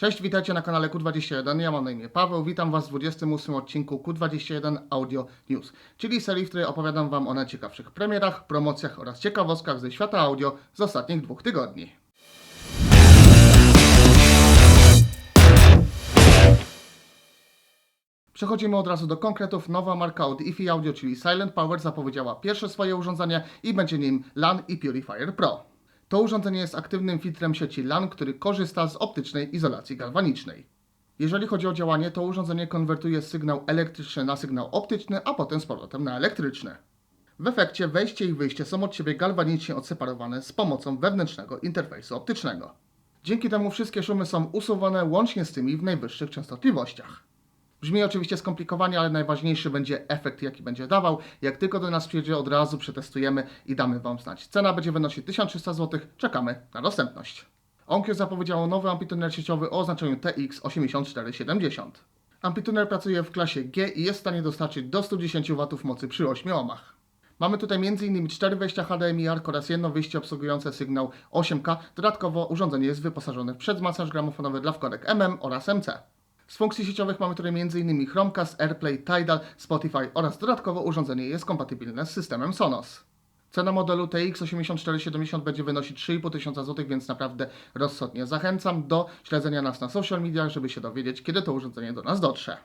Cześć, witajcie na kanale Q21. Ja mam na imię Paweł. Witam Was w 28 odcinku Q21 Audio News, czyli serii, w której opowiadam Wam o najciekawszych premierach, promocjach oraz ciekawostkach ze świata audio z ostatnich dwóch tygodni. Przechodzimy od razu do konkretów. Nowa marka od IFI Audio, czyli Silent Power, zapowiedziała pierwsze swoje urządzenie i będzie nim LAN i Purifier Pro. To urządzenie jest aktywnym filtrem sieci LAN, który korzysta z optycznej izolacji galwanicznej. Jeżeli chodzi o działanie, to urządzenie konwertuje sygnał elektryczny na sygnał optyczny, a potem z powrotem na elektryczny. W efekcie wejście i wyjście są od siebie galwanicznie odseparowane z pomocą wewnętrznego interfejsu optycznego. Dzięki temu wszystkie szumy są usuwane łącznie z tymi w najwyższych częstotliwościach. Brzmi oczywiście skomplikowanie, ale najważniejszy będzie efekt, jaki będzie dawał. Jak tylko do nas przyjedzie, od razu przetestujemy i damy Wam znać. Cena będzie wynosić 1300 zł. Czekamy na dostępność. Onkyo zapowiedziało nowy amplituner sieciowy o oznaczeniu TX8470. Amplituner pracuje w klasie G i jest w stanie dostarczyć do 110 W mocy przy 8 ohmach. Mamy tutaj m.in. 4 wejścia HDMI ARC oraz jedno wyjście obsługujące sygnał 8K. Dodatkowo urządzenie jest wyposażone w przedwzmacniacz gramofonowy dla wkładek MM oraz MC. Z funkcji sieciowych mamy tutaj m.in. Chromecast, AirPlay, Tidal, Spotify oraz dodatkowo urządzenie jest kompatybilne z systemem Sonos. Cena modelu TX8470 będzie wynosić 3500 zł, więc naprawdę rozsądnie. Zachęcam do śledzenia nas na social mediach, żeby się dowiedzieć, kiedy to urządzenie do nas dotrze.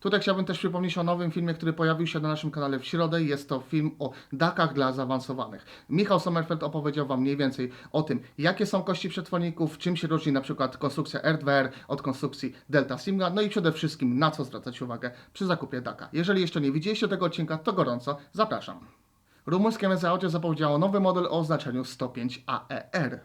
Tutaj chciałbym też przypomnieć o nowym filmie, który pojawił się na naszym kanale w środę. Jest to film o dakach dla zaawansowanych. Michał Sommerfeld opowiedział Wam mniej więcej o tym, jakie są kości przetworników, czym się różni na przykład konstrukcja R2R od konstrukcji Delta Simla, no i przede wszystkim na co zwracać uwagę przy zakupie daka. Jeżeli jeszcze nie widzieliście tego odcinka, to gorąco zapraszam. Rumuńskie Meze Audio zapowiedziało nowy model o oznaczeniu 105 AER.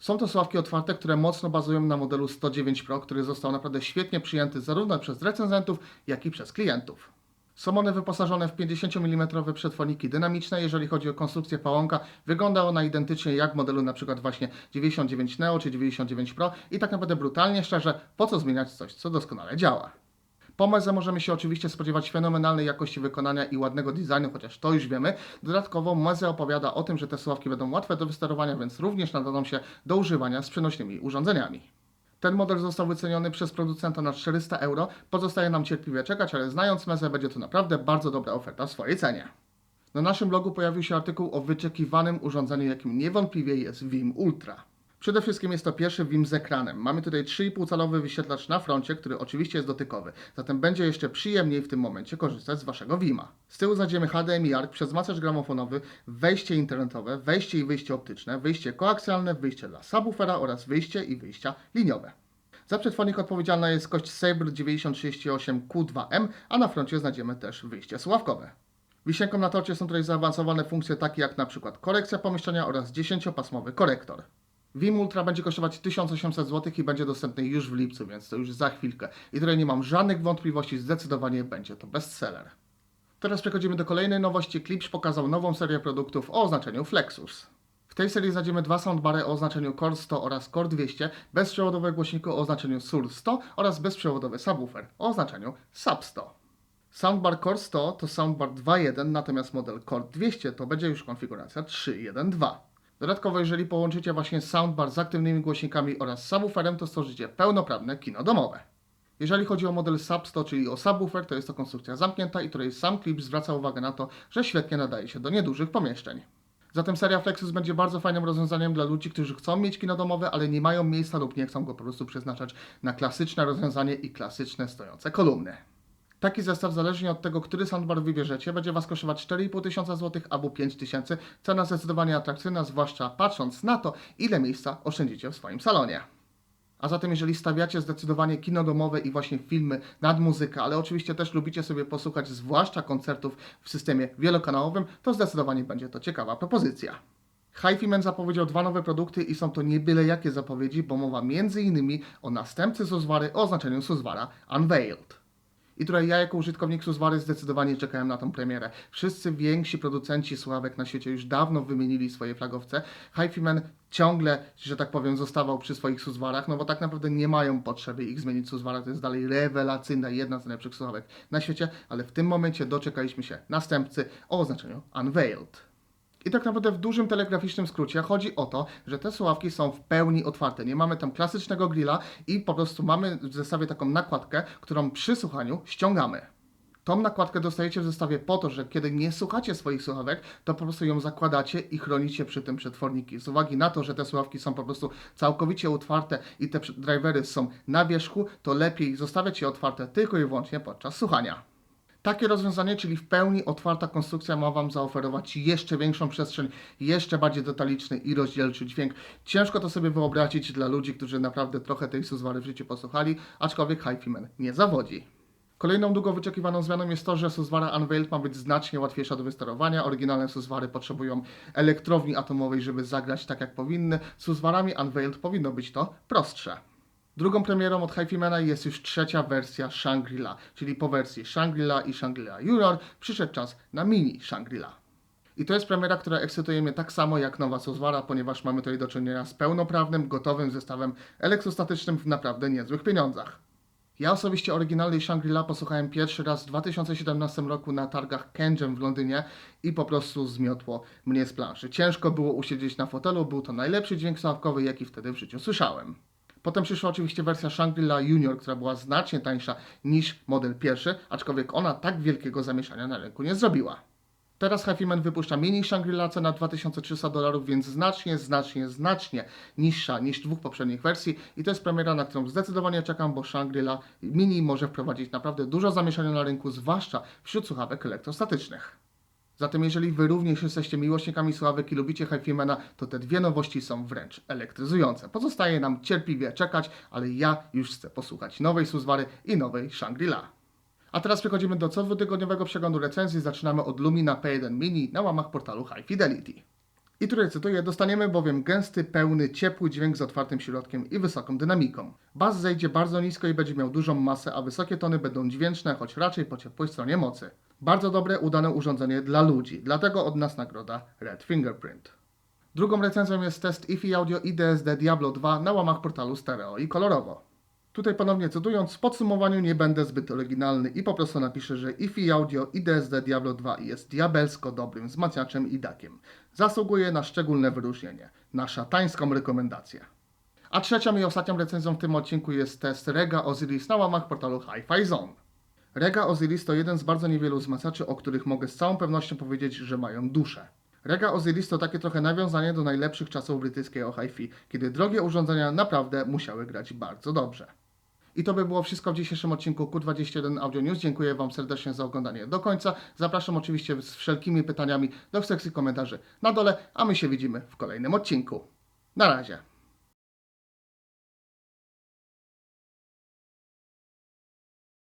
Są to słuchawki otwarte, które mocno bazują na modelu 109 Pro, który został naprawdę świetnie przyjęty zarówno przez recenzentów, jak i przez klientów. Są one wyposażone w 50 mm przetworniki dynamiczne. Jeżeli chodzi o konstrukcję pałąka, wygląda ona identycznie jak modelu np. właśnie 99 Neo czy 99 Pro i tak naprawdę brutalnie szczerze, po co zmieniać coś, co doskonale działa. Po Meze możemy się oczywiście spodziewać fenomenalnej jakości wykonania i ładnego designu, chociaż to już wiemy. Dodatkowo Meze opowiada o tym, że te słuchawki będą łatwe do wysterowania, więc również nadadzą się do używania z przenośnymi urządzeniami. Ten model został wyceniony przez producenta na 400 euro. Pozostaje nam cierpliwie czekać, ale znając Mezę będzie to naprawdę bardzo dobra oferta w swojej cenie. Na naszym blogu pojawił się artykuł o wyczekiwanym urządzeniu, jakim niewątpliwie jest Vim Ultra. Przede wszystkim jest to pierwszy Vim z ekranem. Mamy tutaj 3,5-calowy wyświetlacz na froncie, który oczywiście jest dotykowy, zatem będzie jeszcze przyjemniej w tym momencie korzystać z Waszego Vima. Z tyłu znajdziemy HDMI ARC, przezmacniacz gramofonowy, wejście internetowe, wejście i wyjście optyczne, wyjście koaksjalne, wyjście dla subwoofera oraz wyjście i wyjścia liniowe. Za przetwornik odpowiedzialna jest kość Sabre 9038Q2M, a na froncie znajdziemy też wyjście słuchawkowe. Wisienką na torcie są tutaj zaawansowane funkcje takie jak na przykład korekcja pomieszczenia oraz 10-pasmowy korektor. Vim Ultra będzie kosztować 1800 zł i będzie dostępny już w lipcu, więc to już za chwilkę. I tutaj nie mam żadnych wątpliwości, zdecydowanie będzie to bestseller. Teraz przechodzimy do kolejnej nowości. Klipsz pokazał nową serię produktów o oznaczeniu Flexus. W tej serii znajdziemy dwa soundbary o oznaczeniu Core 100 oraz Core 200, bezprzewodowe głośniki o oznaczeniu Sur 100 oraz bezprzewodowy subwoofer o oznaczeniu Sub 100. Soundbar Core 100 to soundbar 2.1, natomiast model Core 200 to będzie już konfiguracja 3.1.2. Dodatkowo, jeżeli połączycie właśnie soundbar z aktywnymi głośnikami oraz subwooferem, to stworzycie pełnoprawne kino domowe. Jeżeli chodzi o model Sub 100, czyli o subwoofer, to jest to konstrukcja zamknięta i której sam klip zwraca uwagę na to, że świetnie nadaje się do niedużych pomieszczeń. Zatem seria Flexus będzie bardzo fajnym rozwiązaniem dla ludzi, którzy chcą mieć kino domowe, ale nie mają miejsca lub nie chcą go po prostu przeznaczać na klasyczne rozwiązanie i klasyczne stojące kolumny. Taki zestaw, zależnie od tego, który soundbar wybierzecie, będzie Was kosztować 4,5 tysiąca złotych albo 5 tysięcy. Cena zdecydowanie atrakcyjna, zwłaszcza patrząc na to, ile miejsca oszczędzicie w swoim salonie. A zatem, jeżeli stawiacie zdecydowanie kino domowe i właśnie filmy nad muzykę, ale oczywiście też lubicie sobie posłuchać zwłaszcza koncertów w systemie wielokanałowym, to zdecydowanie będzie to ciekawa propozycja. HiFi Man zapowiedział dwa nowe produkty i są to nie byle jakie zapowiedzi, bo mowa m.in. o następcy Suzwary o oznaczeniu Suzwara Unveiled. I tutaj ja jako użytkownik Suzwary zdecydowanie czekałem na tą premierę. Wszyscy więksi producenci słuchawek na świecie już dawno wymienili swoje flagowce. HiFi Man ciągle, że tak powiem, zostawał przy swoich Suzwarach, no bo tak naprawdę nie mają potrzeby ich zmienić Suzwara. To jest dalej rewelacyjna, jedna z najlepszych słuchawek na świecie, ale w tym momencie doczekaliśmy się następcy o oznaczeniu Unveiled. I tak naprawdę w dużym telegraficznym skrócie chodzi o to, że te słuchawki są w pełni otwarte. Nie mamy tam klasycznego grilla i po prostu mamy w zestawie taką nakładkę, którą przy słuchaniu ściągamy. Tą nakładkę dostajecie w zestawie po to, że kiedy nie słuchacie swoich słuchawek, to po prostu ją zakładacie i chronicie przy tym przetworniki. Z uwagi na to, że te słuchawki są po prostu całkowicie otwarte i te drivery są na wierzchu, to lepiej zostawiać je otwarte tylko i wyłącznie podczas słuchania. Takie rozwiązanie, czyli w pełni otwarta konstrukcja, ma Wam zaoferować jeszcze większą przestrzeń, jeszcze bardziej detaliczny i rozdzielczy dźwięk. Ciężko to sobie wyobrazić dla ludzi, którzy naprawdę trochę tej Suzwary w życiu posłuchali, aczkolwiek HiFi Man nie zawodzi. Kolejną długo wyczekiwaną zmianą jest to, że Suzwara Unveiled ma być znacznie łatwiejsza do wysterowania. Oryginalne Suzwary potrzebują elektrowni atomowej, żeby zagrać tak jak powinny. Z Suzwarami Unveiled powinno być to prostsze. Drugą premierą od HiFimana jest już trzecia wersja Shangri-La, czyli po wersji Shangri-La i Shangri-La Junior przyszedł czas na mini Shangri-La. I to jest premiera, która ekscytuje mnie tak samo jak nowa Suzwara, ponieważ mamy tutaj do czynienia z pełnoprawnym, gotowym zestawem elektrostatycznym w naprawdę niezłych pieniądzach. Ja osobiście oryginalnej Shangri-La posłuchałem pierwszy raz w 2017 roku na targach Kenjem w Londynie i po prostu zmiotło mnie z planszy. Ciężko było usiedzieć na fotelu, był to najlepszy dźwięk słuchawkowy, jaki wtedy w życiu słyszałem. Potem przyszła oczywiście wersja Shangri-La Junior, która była znacznie tańsza niż model pierwszy, aczkolwiek ona tak wielkiego zamieszania na rynku nie zrobiła. Teraz HiFiman wypuszcza mini Shangri-La cena 2300 dolarów, więc znacznie, znacznie, znacznie niższa niż dwóch poprzednich wersji i to jest premiera, na którą zdecydowanie czekam, bo Shangri-La mini może wprowadzić naprawdę dużo zamieszania na rynku, zwłaszcza wśród słuchawek elektrostatycznych. Zatem jeżeli Wy również jesteście miłośnikami słuchawek i lubicie HiFimana, to te dwie nowości są wręcz elektryzujące. Pozostaje nam cierpliwie czekać, ale ja już chcę posłuchać nowej Suzwary i nowej Shangri-La. A teraz przechodzimy do co dwutygodniowego przeglądu recenzji. Zaczynamy od Lumina P1 Mini na łamach portalu High Fidelity. I tutaj cytuję, dostaniemy bowiem gęsty, pełny, ciepły dźwięk z otwartym środkiem i wysoką dynamiką. Bas zejdzie bardzo nisko i będzie miał dużą masę, a wysokie tony będą dźwięczne, choć raczej po ciepłej stronie mocy. Bardzo dobre, udane urządzenie dla ludzi, dlatego od nas nagroda Red Fingerprint. Drugą recenzją jest test IFI Audio IDSD Diablo 2 na łamach portalu Stereo i kolorowo. Tutaj ponownie cytując, w podsumowaniu nie będę zbyt oryginalny i po prostu napiszę, że IFI Audio IDSD Diablo 2 jest diabelsko dobrym wzmacniaczem i dakiem. Zasługuje na szczególne wyróżnienie, na szatańską rekomendację. A trzecią i ostatnią recenzją w tym odcinku jest test Rega Osiris na łamach portalu Hi-Fi Zone. Rega Osiris to jeden z bardzo niewielu wzmacniaczy, o których mogę z całą pewnością powiedzieć, że mają duszę. Rega Osiris to takie trochę nawiązanie do najlepszych czasów brytyjskiego hi-fi, kiedy drogie urządzenia naprawdę musiały grać bardzo dobrze. I to by było wszystko w dzisiejszym odcinku Q21 Audio News. Dziękuję Wam serdecznie za oglądanie do końca. Zapraszam oczywiście z wszelkimi pytaniami do sekcji komentarzy na dole, a my się widzimy w kolejnym odcinku. Na razie.